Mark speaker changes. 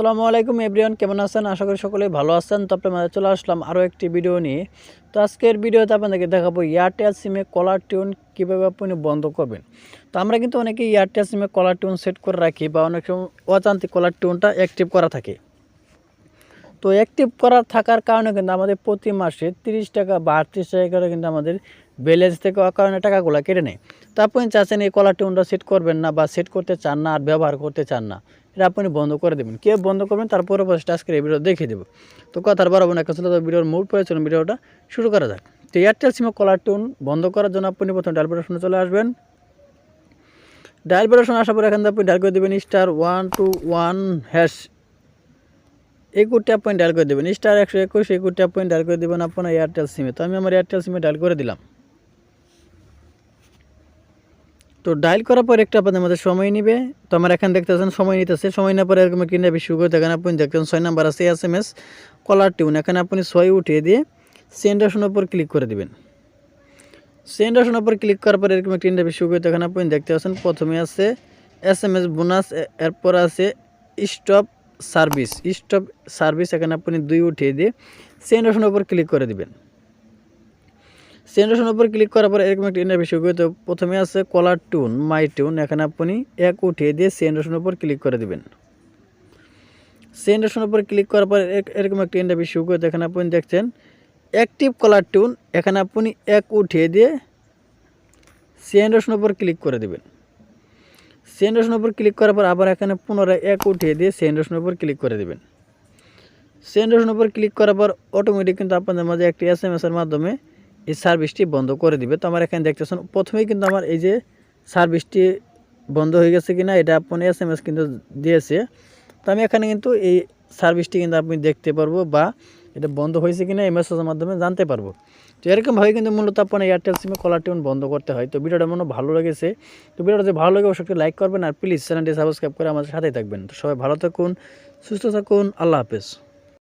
Speaker 1: আসসালামু আলাইকুম এভরিওয়ান, কেমন আছেন? আশা করি সকলেই ভালো আছেন। তো আপনার মাঝে চলে আসলাম আরও একটি ভিডিও নিয়ে। তো আজকের ভিডিওতে আপনাদেরকে দেখাবো এয়ারটেল সিমে কলার টিউন কীভাবে আপনি বন্ধ করবেন। তো আমরা কিন্তু অনেকে এয়ারটেল সিমে কলার টিউন সেট করে রাখি বা অনেক সময় অজান্তিক কলার টিউনটা অ্যাক্টিভ করা থাকে। তো অ্যাক্টিভ করা থাকার কারণে কিন্তু আমাদের প্রতি মাসে তিরিশ টাকা বা আটত্রিশ টাকা করে কিন্তু আমাদের ব্যালেন্স থেকে অকারণে টাকাগুলো কেটে নেয়। তো আপনি চাচ্ছেন এই কলার টিউনটা সেট করবেন না বা সেট করতে চান না আর ব্যবহার করতে চান না, এটা আপনি বন্ধ করে দেবেন। কে বন্ধ করবেন তারপরে বসে আজকের এই ভিডিও দেখিয়ে দেবো। তো কথার বাড়াবো না তো ভিডিওর পরে চলুন ভিডিওটা শুরু করা যাক। তো এয়ারটেল সিমে কলার টিউন বন্ধ করার জন্য আপনি প্রথম ডায়াল বাটন চলে আসবেন। ডায়াল বাটন আসার পরে এখান থেকে আপনি ডায়াল করে দেবেন star one two one hash কোডটি আপনি ডায়াল করে দেবেন। স্টার একশো একুশ কোডটি আপনি ডায়াল করে দেবেন আপনার এয়ারটেল সিমে তো আমি আমার এয়ারটেল সিমে ডায়াল করে দিলাম। তো ডায়াল করার পর একটা আপনাদের মধ্যে সময় নেবে। তো আমার এখানে দেখতেছেন, সময় নিতেছে। সময় নেওয়ার পরে এরকম কিনে বেশি করে দেখেন আপনি দেখতেন ছয় নাম্বার আছে S M S caller tune এখানে আপনি ছয় উঠিয়ে দিয়ে সেন্ড অপশনের উপর ক্লিক করে দিবেন। সেন্ড অপশনের উপর ক্লিক করার পরে এরকম একটা শুরু করে দেখেন আপনি দেখতে পাচ্ছেন প্রথমে আছে এস এম এস বোনাস এরপর আছে স্টপ সার্ভিস, স্টপ সার্ভিস এখানে আপনি দুই উঠিয়ে দিয়ে সেন্ড অপশনের উপর ক্লিক করে দিবেন। সেন্ড অপশনের উপর ক্লিক করার পর এরকম একটা ইন্টারভিউ শুরু তো প্রথমে আছে কলার টুন মাই টুন এখানে আপনি এক উঠিয়ে দিয়ে সেন্ড অপশনের উপর ক্লিক করে দিবেন। সেন্ড অপশনের উপর ক্লিক করার পর এর- এরকম একটা ইন্টারভিউ শুরু করে তো এখানে আপনি দেখছেন অ্যাক্টিভ কলার টুন এখানে আপনি এক উঠিয়ে দিয়ে সেন্ড অপশনের উপর ক্লিক করে দিবেন। সেন্ড অপশনের উপর ক্লিক করার পর আবার এখানে পুনরায় এক উঠিয়ে দিয়ে সেন্ড অপশনের উপর ক্লিক করে দিবেন। সেন্ড অপশনের উপর ক্লিক করার পর অটোমেটিক কিন্তু আপনাদের মাঝে একটি এস এম এসের মাধ্যমে এই সার্ভিসটি বন্ধ করে দিবে। তো আমার এখানে দেখতেছেন, প্রথমেই কিন্তু আমার এই যে সার্ভিসটি বন্ধ হয়ে গেছে কিনা, এটা আপনি এস এম এস কিন্তু দিয়েছে। তো আমি এখানে কিন্তু এই সার্ভিসটি কিন্তু আপনি দেখতে পারব বা এটা বন্ধ হয়েছে কিনা এই মেসেজের মাধ্যমে জানতে পারব। তো এরকমভাবে কিন্তু মূলত আপনার এয়ারটেল সিমে কলার টিউন বন্ধ করতে হয়। তো ভিডিওটা মনে ভালো লেগেছে। তো ভিডিওটা যদি ভালো লাগে, অবশ্যই লাইক করবেন আর প্লিজ চ্যানেলটি সাবস্ক্রাইব করে আমাদের সাথেই থাকবেন। তো সবাই ভালো থাকুন, সুস্থ থাকুন, আল্লাহ হাফেজ।